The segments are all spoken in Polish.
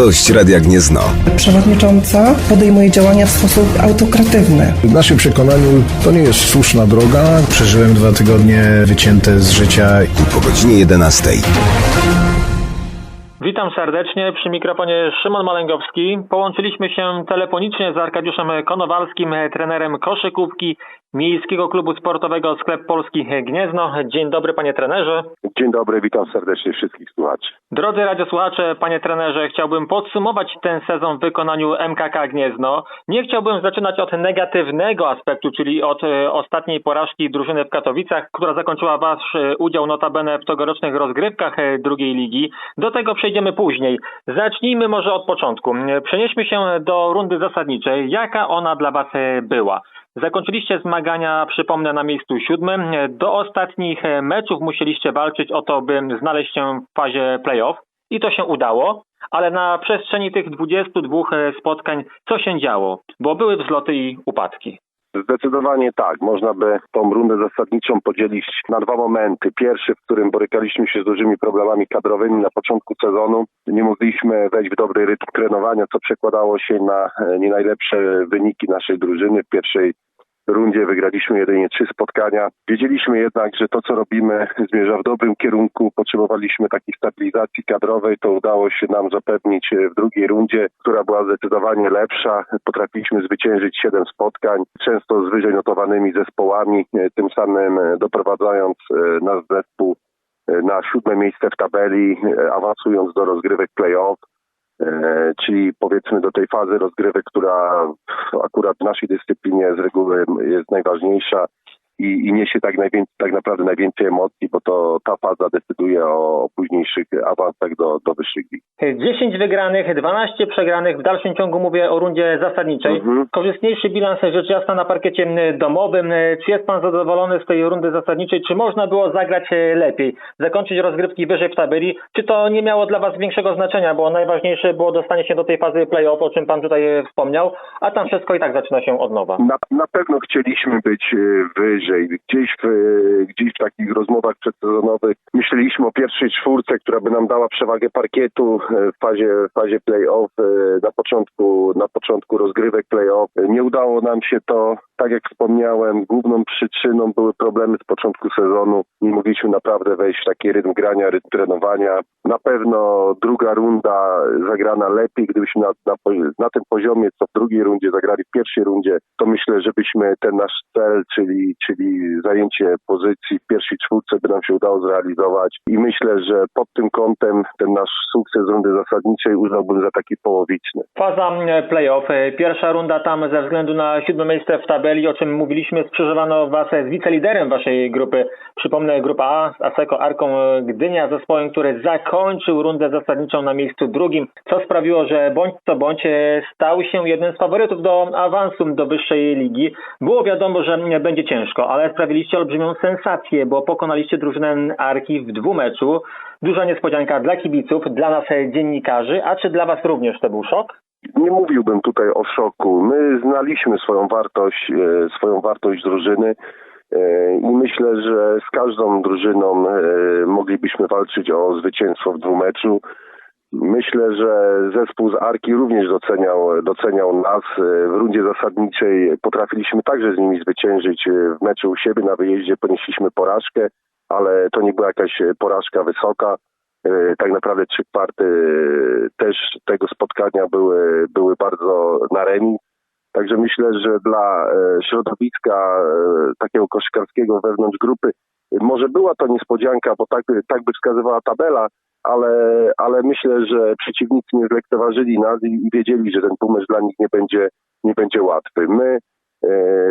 Gość Radia Gniezno. Przewodnicząca podejmuje działania w sposób autokratywny. W naszym przekonaniu to nie jest słuszna droga. Przeżyłem dwa tygodnie wycięte z życia Po godzinie 11. Witam serdecznie przy mikrofonie Szymon Malęgowski. Połączyliśmy się telefonicznie z Arkadiuszem Konowalskim, trenerem koszykówki Miejskiego Klubu Sportowego Sklep Polski Gniezno. Dzień dobry panie trenerze. Dzień dobry, witam serdecznie wszystkich słuchaczy. Drodzy radiosłuchacze, panie trenerze, chciałbym podsumować ten sezon w wykonaniu MKK Gniezno. Nie chciałbym zaczynać od negatywnego aspektu, czyli od e, ostatniej porażki drużyny w Katowicach, która zakończyła wasz e, udział notabene w tegorocznych rozgrywkach e, drugiej ligi. Do tego przejdziemy później. Zacznijmy może od początku. Przenieśmy się do rundy zasadniczej. Jaka ona dla was była? Zakończyliście zmagania, przypomnę, na miejscu siódmym. Do ostatnich meczów musieliście walczyć o to, by znaleźć się w fazie playoff i to się udało, ale na przestrzeni tych 22 e, spotkań co się działo? Bo były wzloty i upadki. Zdecydowanie tak. Można by tą rundę zasadniczą podzielić na dwa momenty. Pierwszy, w którym borykaliśmy się z dużymi problemami kadrowymi na początku sezonu. Nie mogliśmy wejść w dobry rytm trenowania, co przekładało się na e, nie najlepsze wyniki naszej drużyny. W pierwszej rundzie wygraliśmy jedynie trzy spotkania. Wiedzieliśmy jednak, że to, co robimy, zmierza w dobrym kierunku. Potrzebowaliśmy takiej stabilizacji kadrowej. To udało się nam zapewnić w drugiej rundzie, która była zdecydowanie lepsza. Potrafiliśmy zwyciężyć siedem spotkań, często z wyżej notowanymi zespołami, e, tym samym e, doprowadzając e, nasz zespół na siódme miejsce w tabeli, awansując do rozgrywek play-off. E, czyli powiedzmy do tej fazy rozgrywek, która akurat w naszej dyscyplinie z reguły jest najważniejsza i, i niesie tak, najwięcej, tak naprawdę najwięcej emocji, bo to ta faza decyduje o, o późniejszych awansach do, do wyższych lig. 10 wygranych, 12 przegranych, w dalszym ciągu mówię o rundzie zasadniczej. Mhm. Korzystniejszy bilans rzecz jasna na parkiecie domowym. Czy jest pan zadowolony z tej rundy zasadniczej? Czy można było zagrać e, lepiej? Zakończyć rozgrywki wyżej w tabeli? Czy to nie miało dla was większego znaczenia? Bo najważniejsze było dostanie się do tej fazy play-off, o czym pan tutaj e, wspomniał, a tam wszystko i tak zaczyna się od nowa. Na, na pewno chcieliśmy być e, wyżej. Gdzieś w, e, gdzieś w takich rozmowach przedsezonowych myśleliśmy o pierwszej czwórce, która by nam dała przewagę parkietu e, w fazie, w fazie play-off e, na początku, na początku rozgrywek play-off. E, Nie udało nam się to, tak jak wspomniałem, główną przyczyną były problemy z początku sezonu. Nie mogliśmy naprawdę wejść w taki rytm grania, rytm trenowania. Na pewno druga runda zagrana lepiej, gdybyśmy na, na, na tym poziomie, co w drugiej rundzie zagrali w pierwszej rundzie, to myślę, żebyśmy ten nasz cel, czyli, czyli zajęcie pozycji w pierwszej czwórce by nam się udało zrealizować i myślę, że pod tym kątem ten nasz sukces rundy zasadniczej uznałbym za taki połowiczny. Faza playoff. E, Pierwsza runda tam ze względu na siódme miejsce w tabeli, o czym mówiliśmy, skrzyżowano was z wiceliderem waszej grupy. Przypomnę, grupa A z Aseko Arką Gdynia, zespołem, który zakończył rundę zasadniczą na miejscu drugim, co sprawiło, że bądź co bądź e, stał się jednym z faworytów do awansu do wyższej ligi. Było wiadomo, że będzie ciężko, ale sprawiliście olbrzymią sensację, bo pokonaliście drużynę Arki w dwumeczu. Duża niespodzianka dla kibiców, dla nas e, dziennikarzy, a czy dla was również to był szok? Nie mówiłbym tutaj o szoku. My znaliśmy swoją wartość, e, swoją wartość drużyny e, i myślę, że z każdą drużyną moglibyśmy walczyć o zwycięstwo w dwumeczu. Myślę, że zespół z Arki również doceniał, doceniał nas. W rundzie zasadniczej potrafiliśmy także z nimi zwyciężyć. E, W meczu u siebie na wyjeździe ponieśliśmy porażkę, ale to nie była jakaś porażka wysoka. E, Tak naprawdę trzy kwarty e, też tego spotkania były, były bardzo na remis. Także myślę, że dla środowiska takiego koszykarskiego wewnątrz grupy może była to niespodzianka, bo tak, tak by wskazywała tabela, ale, ale myślę, że przeciwnicy nie zlekceważyli nas i, i wiedzieli, że ten półmecz dla nich nie będzie, nie będzie łatwy. My e,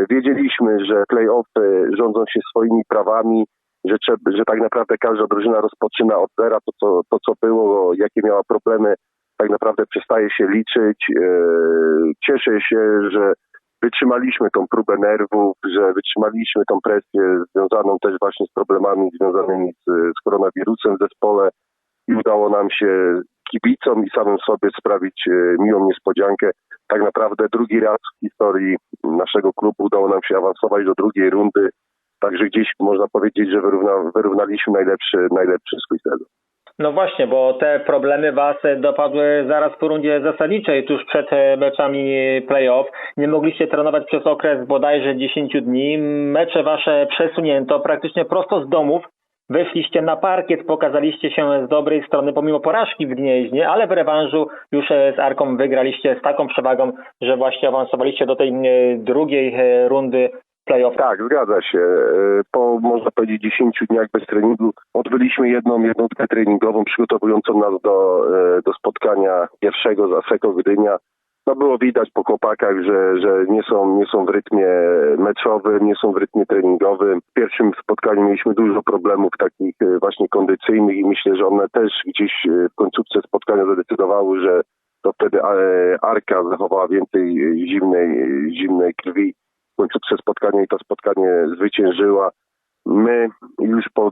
wiedzieliśmy, że play-offy rządzą się swoimi prawami, że, że tak naprawdę każda drużyna rozpoczyna od zera. To co, to, co było, jakie miała problemy, tak naprawdę przestaje się liczyć. E, Cieszę się, że wytrzymaliśmy tą próbę nerwów, że wytrzymaliśmy tą presję związaną też właśnie z problemami związanymi z, z koronawirusem w zespole i udało nam się kibicom i samym sobie sprawić e, miłą niespodziankę. Tak naprawdę drugi raz w historii naszego klubu udało nam się awansować do drugiej rundy. Także gdzieś można powiedzieć, że wyrówna, wyrównaliśmy najlepszy, najlepszy swój sezon. No właśnie, bo te problemy Was dopadły zaraz po rundzie zasadniczej, tuż przed e, meczami playoff. Nie mogliście trenować przez okres bodajże 10 dni. Mecze Wasze przesunięto praktycznie prosto z domów. Wyszliście na parkiet, pokazaliście się z dobrej strony pomimo porażki w Gnieźnie, ale w rewanżu już e, z Arką wygraliście z taką przewagą, że właśnie awansowaliście do tej e, drugiej e, rundy Tak, zgadza się. E, Po, można powiedzieć, 10 dniach bez treningu odbyliśmy jedną jednostkę treningową przygotowującą nas do, e, do spotkania pierwszego z Aseko Gdynia. No było widać po chłopakach, że, że nie, są, nie są w rytmie meczowym, nie są w rytmie treningowym. W pierwszym spotkaniu mieliśmy dużo problemów takich e, właśnie kondycyjnych i myślę, że one też gdzieś w końcówce spotkania zadecydowały, że to wtedy Arka zachowała więcej zimnej, zimnej krwi w końcówce spotkania i to spotkanie zwyciężyła. My już po,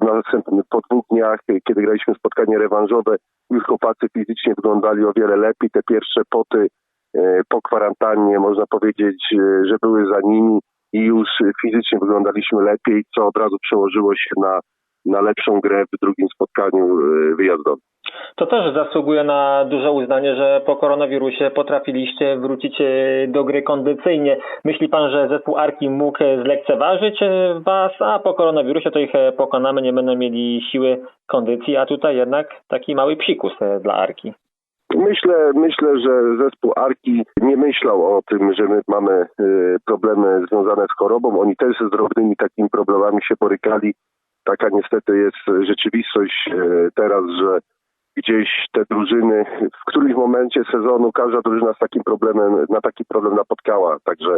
po dwóch dniach, kiedy graliśmy spotkanie rewanżowe, już chłopacy fizycznie wyglądali o wiele lepiej. Te pierwsze poty e, po kwarantannie, można powiedzieć, e, że były za nimi i już fizycznie wyglądaliśmy lepiej, co od razu przełożyło się na, na lepszą grę w drugim spotkaniu e, wyjazdowym. To też zasługuje na duże uznanie, że po koronawirusie potrafiliście wrócić e, do gry kondycyjnie. Myśli pan, że zespół Arki mógł e, zlekceważyć e, was, a po koronawirusie to ich pokonamy, nie będą mieli siły kondycji, a tutaj jednak taki mały psikus dla Arki. Myślę, myślę, że zespół Arki nie myślał o tym, że my mamy problemy związane z chorobą. Oni też z drobnymi takimi problemami się borykali. Taka niestety jest rzeczywistość teraz, że gdzieś te drużyny w którymś momencie sezonu każda drużyna z takim problemem, na taki problem napotkała. Także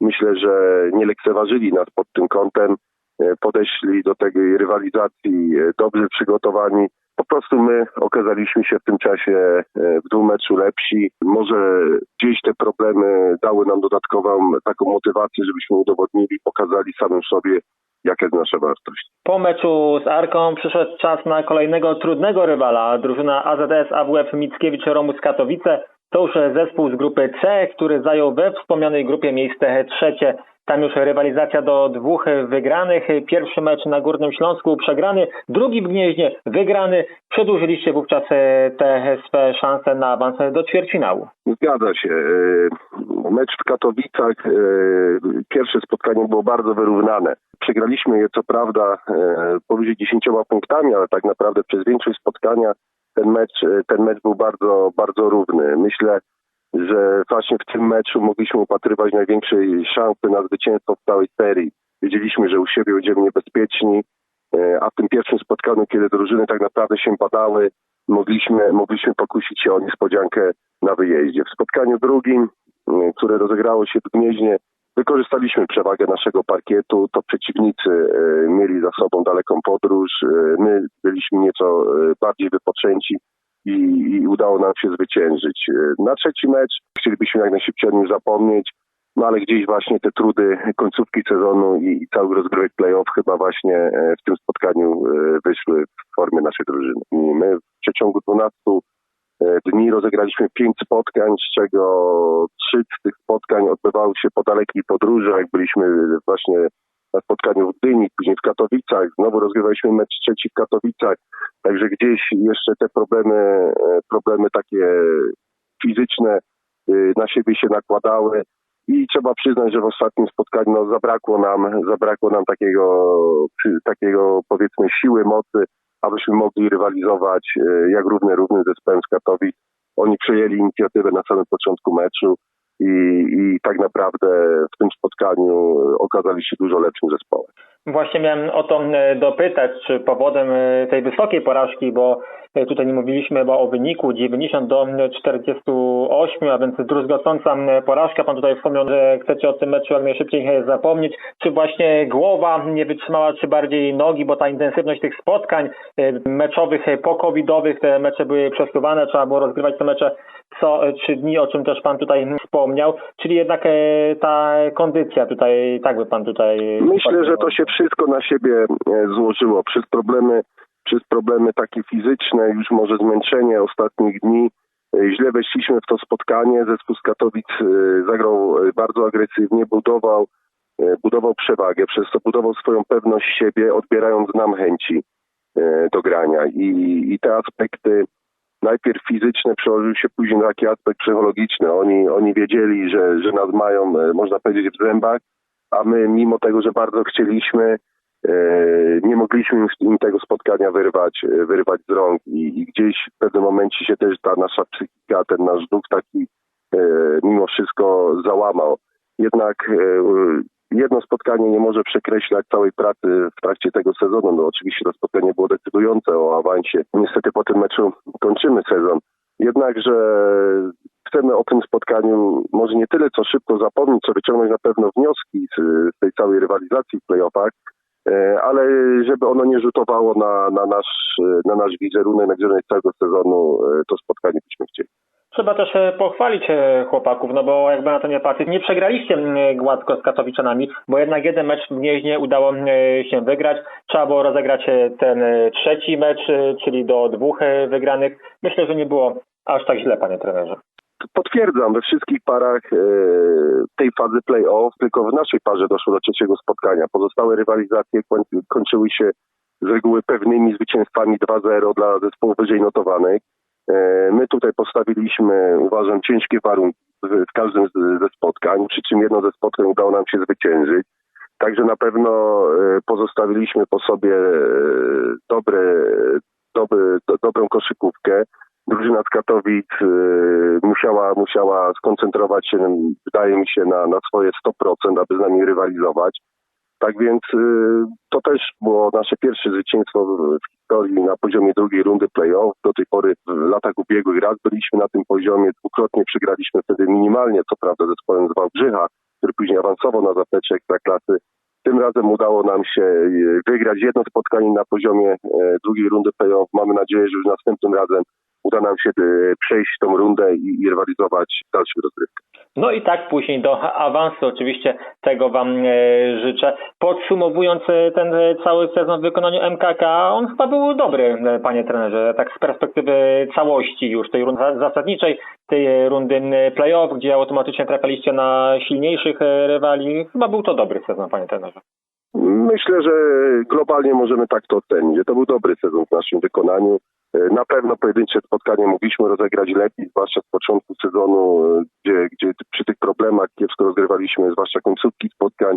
myślę, że nie lekceważyli nas pod tym kątem. E, Podeszli do tej rywalizacji e, dobrze przygotowani. Po prostu my okazaliśmy się w tym czasie e, w dwumeczu lepsi. Może gdzieś te problemy dały nam dodatkową taką motywację, żebyśmy udowodnili, pokazali samym sobie, jaka jest nasza wartość. Po meczu z Arką przyszedł czas na kolejnego trudnego rywala. Drużyna AZS AWF Mickiewicz Romus Katowice to już zespół z grupy C, który zajął we wspomnianej grupie miejsce trzecie. Tam już rywalizacja do dwóch wygranych. Pierwszy mecz na Górnym Śląsku przegrany, drugi w Gnieźnie wygrany. Przedłużyliście wówczas e, te swe szanse na awans do ćwierćfinału. Zgadza się. E, Mecz w Katowicach, e, pierwsze spotkanie było bardzo wyrównane. Przegraliśmy je co prawda powyżej 10 punktami, ale tak naprawdę przez większość spotkania ten mecz, ten mecz był bardzo, bardzo równy. Myślę, że właśnie w tym meczu mogliśmy upatrywać największej szansy na zwycięstwo w całej serii. Wiedzieliśmy, że u siebie będziemy niebezpieczni, e, a w tym pierwszym spotkaniu, kiedy drużyny tak naprawdę się badały, mogliśmy, mogliśmy pokusić się o niespodziankę na wyjeździe. W spotkaniu drugim, m, które rozegrało się w Gnieźnie, wykorzystaliśmy przewagę naszego parkietu. To przeciwnicy e, mieli za sobą daleką podróż. E, my byliśmy nieco e, bardziej wypoczęci i, i udało nam się zwyciężyć. E, Na trzeci mecz chcielibyśmy jak najszybciej o nim zapomnieć. No ale gdzieś właśnie te trudy końcówki sezonu i, i cały rozgrywek play-off chyba właśnie e, w tym spotkaniu e, wyszły w formie naszej drużyny. I my w przeciągu 12 e, dni rozegraliśmy pięć spotkań, z czego trzy z tych spotkań odbywały się po dalekiej podróży, jak byliśmy właśnie na spotkaniu w Gdyni, później w Katowicach, znowu rozgrywaliśmy mecz trzeci w Katowicach, także gdzieś jeszcze te problemy, e, problemy takie fizyczne y, na siebie się nakładały i trzeba przyznać, że w ostatnim spotkaniu no, zabrakło nam, zabrakło nam takiego, takiego powiedzmy siły, mocy, abyśmy mogli rywalizować e, jak równy równy zespołem z Katowic. Oni przejęli inicjatywę na samym początku meczu i, i tak naprawdę w tym spotkaniu okazali się dużo lepszym zespołem. Właśnie miałem o to e, dopytać, czy powodem e, tej wysokiej porażki, bo e, tutaj nie mówiliśmy chyba o wyniku 90 do 48, a więc druzgocąca porażka. Pan tutaj wspomniał, że chcecie o tym meczu jak najszybciej zapomnieć. Czy właśnie głowa nie wytrzymała, czy bardziej nogi, bo ta intensywność tych spotkań meczowych, po-covidowych, te mecze były przesuwane, trzeba było rozgrywać te mecze co trzy dni, o czym też Pan tutaj wspomniał, czyli jednak e, ta kondycja tutaj, tak by Pan tutaj... Myślę, że to się wszystko na siebie e, złożyło przez problemy, przez problemy takie fizyczne, już może zmęczenie ostatnich dni. E, Źle weszliśmy w to spotkanie. Zespół z Katowic zagrał bardzo agresywnie, budował, budował przewagę, przez to budował swoją pewność siebie, odbierając nam chęci. do grania. I, I te aspekty najpierw fizyczne przełożyły się później na taki aspekt psychologiczny. Oni, oni wiedzieli, że, że nas mają, e, można powiedzieć, w zębach, a my mimo tego, że bardzo chcieliśmy, e, nie mogliśmy im, tego spotkania wyrwać, e, wyrwać z rąk I, i gdzieś w pewnym momencie się też ta nasza psychika, ten nasz duch taki mimo wszystko załamał. Jednak jedno spotkanie nie może przekreślać całej pracy w trakcie tego sezonu. No oczywiście to spotkanie było decydujące o awansie. Niestety po tym meczu kończymy sezon. Jednakże chcemy o tym spotkaniu może nie tyle co szybko zapomnieć, co wyciągnąć na pewno wnioski z, z tej całej rywalizacji w playoffach, e, ale żeby ono nie rzutowało na, na, nasz, na nasz wizerunek, na całego sezonu, e, to spotkanie byśmy chcieli. Trzeba też e, pochwalić e, chłopaków, no bo jakby na to nie patrzeć, nie przegraliście gładko z Katowiczanami, bo jednak jeden mecz w Gnieźnie udało m, się wygrać. Trzeba było rozegrać e, ten e, trzeci mecz, e, czyli do dwóch e, wygranych. Myślę, że nie było aż tak źle, panie trenerze. Potwierdzam, we wszystkich parach e, tej fazy play-off, tylko w naszej parze doszło do trzeciego spotkania. Pozostałe rywalizacje koń- kończyły się z reguły pewnymi zwycięstwami 2-0 dla zespołów wyżej notowanych. E, My tutaj postawiliśmy, uważam, ciężkie warunki w każdym ze spotkań, przy czym jedno ze spotkań udało nam się zwyciężyć. Także na pewno e, pozostawiliśmy po sobie e, dobre, dobry, do, dobrą koszykówkę. Drużyna z Katowic musiała, musiała skoncentrować się, wydaje mi się, na, na swoje 100%, aby z nami rywalizować. Tak więc y, to też było nasze pierwsze zwycięstwo w, historii na poziomie drugiej rundy play-off. Do tej pory w latach ubiegłych raz byliśmy na tym poziomie, dwukrotnie przegraliśmy wtedy minimalnie, co prawda zespołem z Wałbrzycha, który później awansował na zaplecze ekstraklasy. Tym razem udało nam się y, wygrać jedno spotkanie na poziomie e, drugiej rundy play-off. Mamy nadzieję, że już następnym razem uda nam się y, przejść tą rundę i, rywalizować w dalszych rozgrywkach. No i tak później do awansu oczywiście tego Wam e, życzę. Podsumowując e, ten e, cały sezon w wykonaniu MKK, on chyba był dobry, panie trenerze, tak z perspektywy całości już tej rundy za- zasadniczej, tej rundy playoff, gdzie automatycznie trafialiście na silniejszych rywali. Chyba był to dobry sezon, panie trenerze. Myślę, że globalnie możemy tak to ocenić. To był dobry sezon w naszym wykonaniu. E, Na pewno pojedyncze spotkania mogliśmy rozegrać lepiej, zwłaszcza z początku sezonu, e, gdzie, gdzie przy tych problemach kiepsko rozgrywaliśmy, zwłaszcza końcówki spotkań.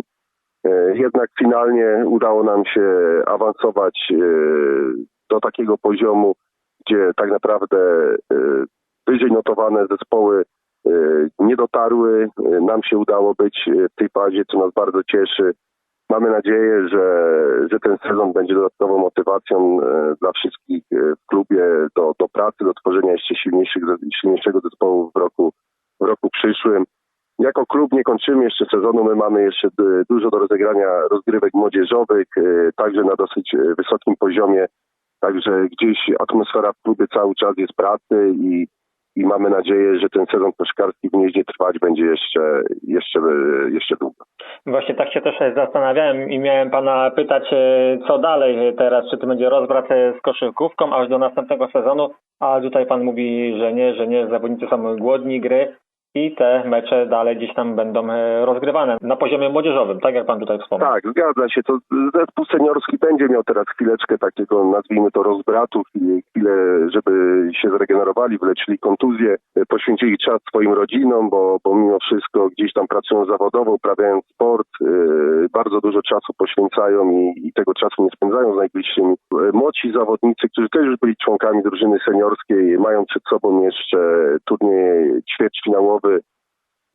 E, Jednak finalnie udało nam się awansować do takiego poziomu, gdzie tak naprawdę wyżej notowane zespoły nie dotarły. Nam się udało być w tej fazie, co nas bardzo cieszy. Mamy nadzieję, że, że ten sezon będzie dodatkową motywacją e, dla wszystkich e, w klubie do, do pracy, do tworzenia jeszcze silniejszych, silniejszego zespołu w roku, w roku przyszłym. Jako klub nie kończymy jeszcze sezonu, my mamy jeszcze dużo do rozegrania rozgrywek młodzieżowych, e, także na dosyć wysokim poziomie, także gdzieś atmosfera w klubie cały czas jest pracy i, i mamy nadzieję, że ten sezon koszkarski w Gnieźnie trwać będzie jeszcze, jeszcze, jeszcze długo. Właśnie tak się też zastanawiałem i miałem pana pytać, e, co dalej teraz, czy to będzie rozbrat z koszykówką aż do następnego sezonu, a tutaj pan mówi, że nie, że nie, zawodnicy są głodni gry i te mecze dalej gdzieś tam będą e, rozgrywane na poziomie młodzieżowym, tak jak pan tutaj wspomniał. Tak, zgadza się. To zespół seniorski będzie miał teraz chwileczkę takiego, nazwijmy to, rozbratu, chwilę, żeby się zregenerowali, wyleczyli kontuzje, e, poświęcili czas swoim rodzinom, bo, bo mimo wszystko gdzieś tam pracują zawodowo, uprawiają sport, e, bardzo dużo czasu poświęcają i, i tego czasu nie spędzają z najbliższymi. Młodsi zawodnicy, którzy też już byli członkami drużyny seniorskiej, mają przed sobą jeszcze turniej ćwierćfinałowy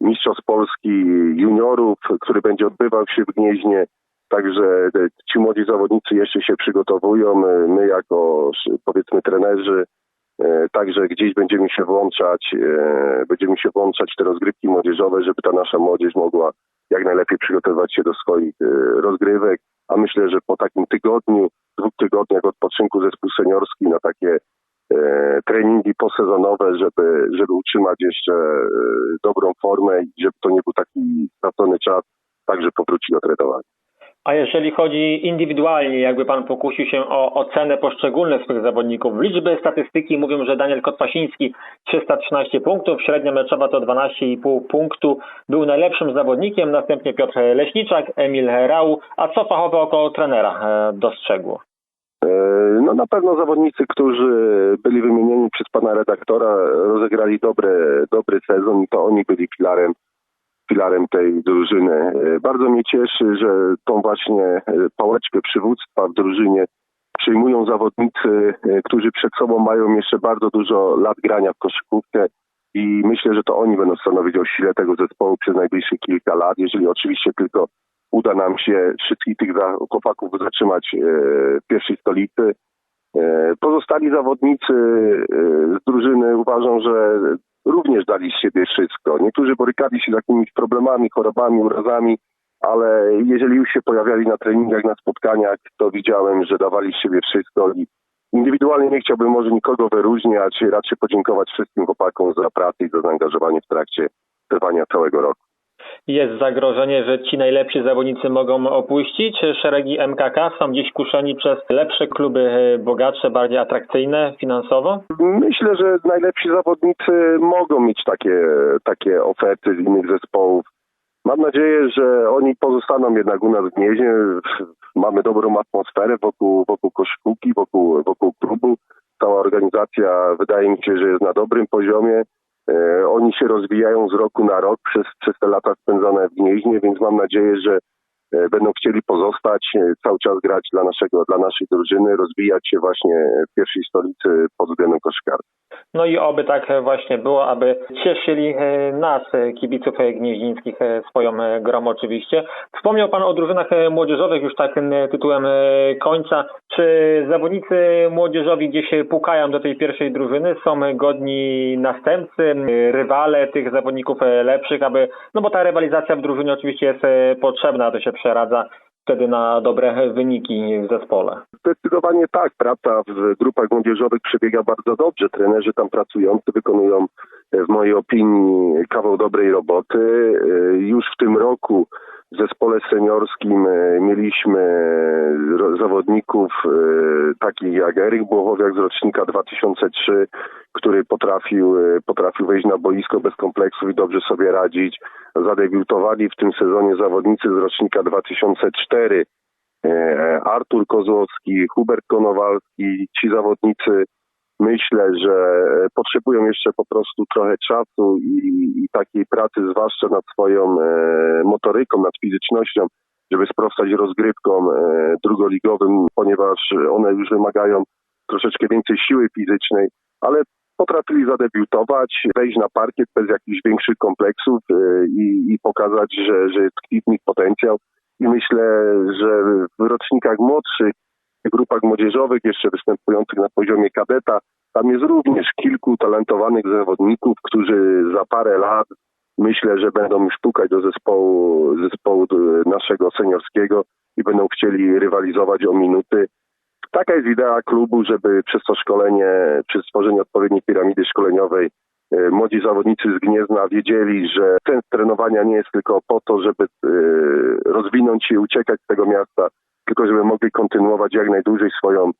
Mistrzostw Polski juniorów, który będzie odbywał się w Gnieźnie. Także e, ci młodzi zawodnicy jeszcze się przygotowują. E, My jako powiedzmy trenerzy e, także gdzieś będziemy się włączać, będziemy się włączać te rozgrywki młodzieżowe, żeby ta nasza młodzież mogła jak najlepiej przygotowywać się do swoich rozgrywek. A myślę, że po takim tygodniu, dwóch tygodniach odpoczynku zespół seniorski na takie treningi posezonowe, żeby, żeby utrzymać jeszcze e, dobrą formę i żeby to nie był taki stracony czas, także powróci do trenowania. A jeżeli chodzi indywidualnie, jakby pan pokusił się o ocenę poszczególnych swych zawodników, liczby statystyki mówią, że Daniel Kotwasiński 313 punktów, średnia meczowa to 12,5 punktu, był najlepszym zawodnikiem, następnie Piotr Leśniczak, Emil Rau, a co fachowe oko trenera e, dostrzegło? No na pewno zawodnicy, którzy byli wymienieni przez pana redaktora, rozegrali dobre, dobry sezon i to oni byli filarem, filarem tej drużyny. Bardzo mnie cieszy, że tą właśnie pałeczkę przywództwa w drużynie przyjmują zawodnicy, którzy przed sobą mają jeszcze bardzo dużo lat grania w koszykówkę i myślę, że to oni będą stanowić o sile tego zespołu przez najbliższe kilka lat, jeżeli oczywiście tylko uda nam się wszystkich tych chłopaków zatrzymać e, w pierwszej stolicy. E, Pozostali zawodnicy e, z drużyny uważam, że również dali z siebie wszystko. Niektórzy borykali się z jakimiś problemami, chorobami, urazami, ale jeżeli już się pojawiali na treningach, na spotkaniach, to widziałem, że dawali z siebie wszystko i indywidualnie nie chciałbym może nikogo wyróżniać, raczej podziękować wszystkim chłopakom za pracę i za zaangażowanie w trakcie trwania całego roku. Jest zagrożenie, że ci najlepsi zawodnicy mogą opuścić szeregi MKK, są gdzieś kuszeni przez lepsze kluby, e, bogatsze, bardziej atrakcyjne finansowo? Myślę, że najlepsi zawodnicy mogą mieć takie, takie oferty z innych zespołów. Mam nadzieję, że oni pozostaną jednak u nas w Gnieźnie. Mamy dobrą atmosferę wokół, wokół koszykówki, wokół, wokół klubu. Cała organizacja wydaje mi się, że jest na dobrym poziomie. E, Oni się rozwijają z roku na rok przez, przez te lata spędzone w Gnieźnie, więc mam nadzieję, że będą chcieli pozostać, e, cały czas grać dla, naszego, dla naszej drużyny, rozwijać się właśnie w pierwszej stolicy pod względem koszykarskim. No i oby tak właśnie było, aby cieszyli e, nas, e, kibiców e, gnieźnińskich, e, swoją e, grą oczywiście. Wspomniał Pan o drużynach e, młodzieżowych już takim e, tytułem e, końca. Czy zawodnicy młodzieżowi gdzieś e, pukają do tej pierwszej drużyny? Są e, godni następcy, rywale tych zawodników e, lepszych, aby, no bo ta rywalizacja w drużynie oczywiście jest e, potrzebna, to się przeradza wtedy na dobre wyniki w zespole. Zdecydowanie tak. Praca w grupach młodzieżowych przebiega bardzo dobrze. Trenerzy tam pracujący wykonują e, w mojej opinii kawał dobrej roboty. E, Już w tym roku w zespole seniorskim e, mieliśmy ro- zawodników e, takich jak Eryk Błochowiak z rocznika 2003, który potrafił, e, potrafił wejść na boisko bez kompleksów i dobrze sobie radzić. Zadebiutowali w tym sezonie zawodnicy z rocznika 2004, e, Artur Kozłowski, Hubert Konowalski, ci zawodnicy myślę, że potrzebują jeszcze po prostu trochę czasu i, i takiej pracy, zwłaszcza nad swoją e, motoryką, nad fizycznością, żeby sprostać rozgrywkom e, drugoligowym, ponieważ one już wymagają troszeczkę więcej siły fizycznej, ale potrafili zadebiutować, wejść na parkiet bez jakichś większych kompleksów e, i, i pokazać, że, że tkwi w nich potencjał. I myślę, że w rocznikach młodszych, grupach młodzieżowych, jeszcze występujących na poziomie kadeta, tam jest również kilku talentowanych zawodników, którzy za parę lat myślę, że będą już pukać do zespołu, zespołu e, naszego seniorskiego i będą chcieli rywalizować o minuty. Taka jest idea klubu, żeby przez to szkolenie, przez stworzenie odpowiedniej piramidy szkoleniowej e, młodzi zawodnicy z Gniezna wiedzieli, że sens trenowania nie jest tylko po to, żeby e, rozwinąć się i uciekać z tego miasta, tylko żeby mogli kontynuować jak najdłużej swoją,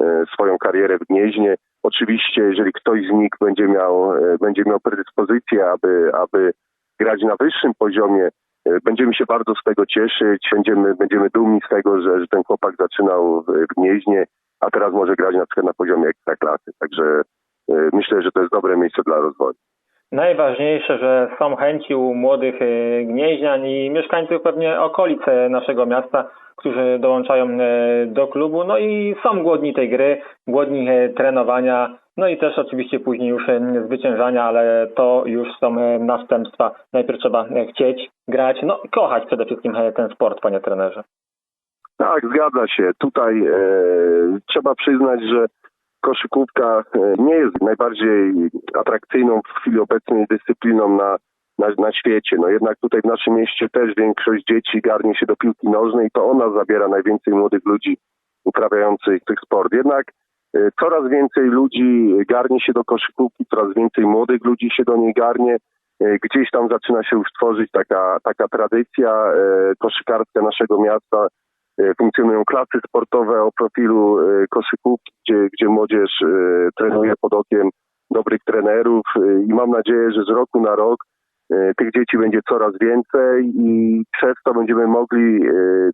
e, swoją karierę w Gnieźnie. Oczywiście, jeżeli ktoś z nich będzie miał, e, będzie miał predyspozycję, aby, aby grać na wyższym poziomie, e, będziemy się bardzo z tego cieszyć, będziemy, będziemy dumni z tego, że, że ten chłopak zaczynał w, Gnieźnie, a teraz może grać na przykład na poziomie ekstraklasy. Także myślę, że to jest dobre miejsce dla rozwoju. Najważniejsze, że są chęci u młodych e, gnieźnian i mieszkańców pewnie okolic naszego miasta, którzy dołączają e, do klubu, no i są głodni tej gry, głodni e, trenowania, no i też oczywiście później już zwyciężania, ale to już są następstwa. Najpierw trzeba chcieć, grać, no kochać przede wszystkim ten sport, panie trenerze. Tak, zgadza się. Tutaj e, trzeba przyznać, że koszykówka e, nie jest najbardziej atrakcyjną w chwili obecnej dyscypliną na, na, na świecie. No jednak tutaj w naszym mieście też większość dzieci garnie się do piłki nożnej, to ona zabiera najwięcej młodych ludzi uprawiających tych sport. Jednak e, coraz więcej ludzi garnie się do koszykówki, coraz więcej młodych ludzi się do niej garnie. E, Gdzieś tam zaczyna się już tworzyć taka, taka tradycja koszykarska naszego miasta. E, Funkcjonują klasy sportowe o profilu e, koszykówki, gdzie, gdzie młodzież e, trenuje pod okiem dobrych trenerów i mam nadzieję, że z roku na rok tych dzieci będzie coraz więcej i przez to będziemy mogli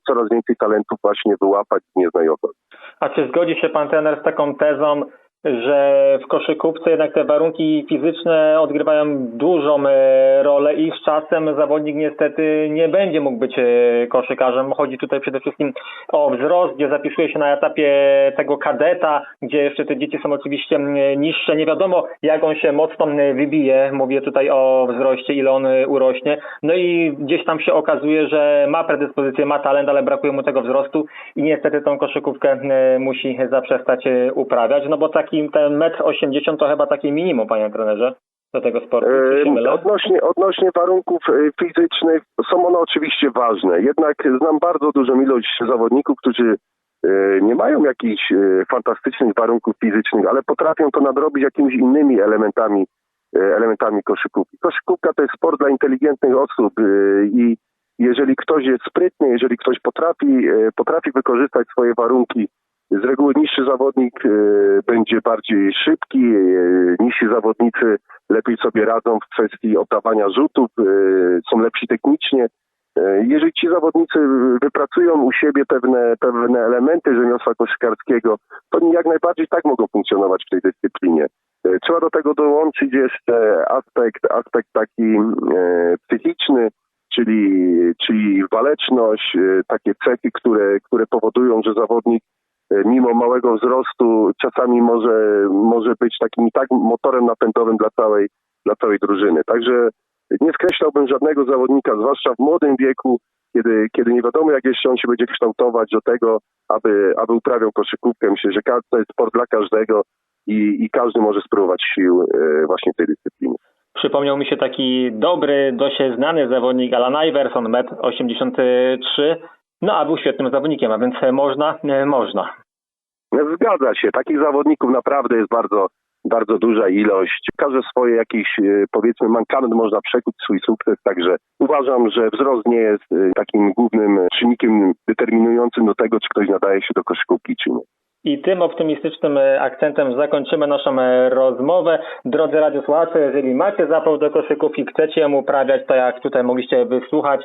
coraz więcej talentów właśnie wyłapać i okolic. A czy zgodzi się pan trener z taką tezą, że w koszykówce jednak te warunki fizyczne odgrywają dużą e, rolę i z czasem zawodnik niestety nie będzie mógł być e, koszykarzem. Chodzi tutaj przede wszystkim o wzrost, gdzie zapisuje się na etapie tego kadeta, gdzie jeszcze te dzieci są oczywiście niższe. Nie wiadomo jak on się mocno wybije. Mówię tutaj o wzroście, ile on e, urośnie. No i gdzieś tam się okazuje, że ma predyspozycję, ma talent, ale brakuje mu tego wzrostu i niestety tą koszykówkę musi zaprzestać uprawiać, no bo taki ten metr 80 to chyba takie minimum, panie trenerze, do tego sportu. E, mylę? Odnośnie, odnośnie warunków e, fizycznych, są one oczywiście ważne. Jednak znam bardzo dużą ilość zawodników, którzy e, nie mają jakichś e, fantastycznych warunków fizycznych, ale potrafią to nadrobić jakimiś innymi elementami, elementami koszykówki. Koszykówka to jest sport dla inteligentnych osób i jeżeli ktoś jest sprytny, jeżeli ktoś potrafi, potrafi wykorzystać swoje warunki, niższy zawodnik e, będzie bardziej szybki, e, niżsi zawodnicy lepiej sobie radzą w kwestii oddawania rzutów, e, są lepsi technicznie. Jeżeli ci zawodnicy wypracują u siebie pewne, pewne elementy rzemiosła koszykarskiego, to oni jak najbardziej tak mogą funkcjonować w tej dyscyplinie. Trzeba do tego dołączyć jeszcze aspekt, aspekt taki psychiczny, czyli, czyli waleczność, takie cechy, które, które powodują, że zawodnik mimo małego wzrostu czasami może, może być takim tak motorem napędowym dla całej, dla całej drużyny. Także nie skreślałbym żadnego zawodnika, zwłaszcza w młodym wieku, kiedy, kiedy nie wiadomo, jak jeszcze on się będzie kształtować do tego, aby, aby uprawiał koszykówkę. Myślę, że to jest sport dla każdego i, i każdy może spróbować sił e, właśnie w tej dyscyplinie. Przypomniał mi się taki dobry, dość znany zawodnik Alan Iverson, metr 83, no a był świetnym zawodnikiem, a więc można, e, można. Zgadza się. Takich zawodników naprawdę jest bardzo, bardzo duża ilość. Każde swoje jakiś, e, powiedzmy, mankament można przekuć swój sukces, także uważam, że wzrost nie jest e, takim głównym czynnikiem determinującym do tego, czy ktoś nadaje się do koszykówki, czy nie. I tym optymistycznym e, akcentem zakończymy naszą e, rozmowę. Drodzy radiosłuchacze, jeżeli macie zapał do koszykówki, chcecie ją uprawiać, to jak tutaj mogliście wysłuchać,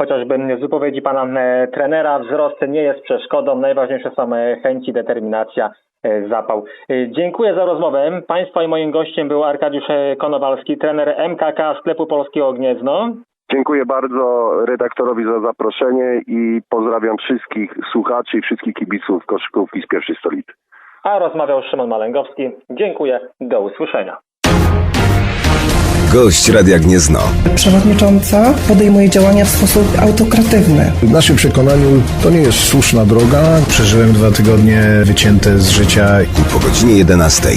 chociażby z wypowiedzi pana e, trenera, wzrost nie jest przeszkodą, najważniejsze są e, chęci, determinacja, e, zapał. Dziękuję za rozmowę. Państwa i moim gościem był Arkadiusz Konowalski, trener MKK Sklepu Polskiego Gniezno. Dziękuję bardzo redaktorowi za zaproszenie i pozdrawiam wszystkich słuchaczy i wszystkich kibiców koszykówki z pierwszej stolicy. A rozmawiał Szymon Malęgowski. Dziękuję, do usłyszenia. Gość Radia Gniezno. Przewodnicząca podejmuje działania w sposób autokratywny. W naszym przekonaniu to nie jest słuszna droga. Przeżyłem dwa tygodnie wycięte z życia Po godzinie 11.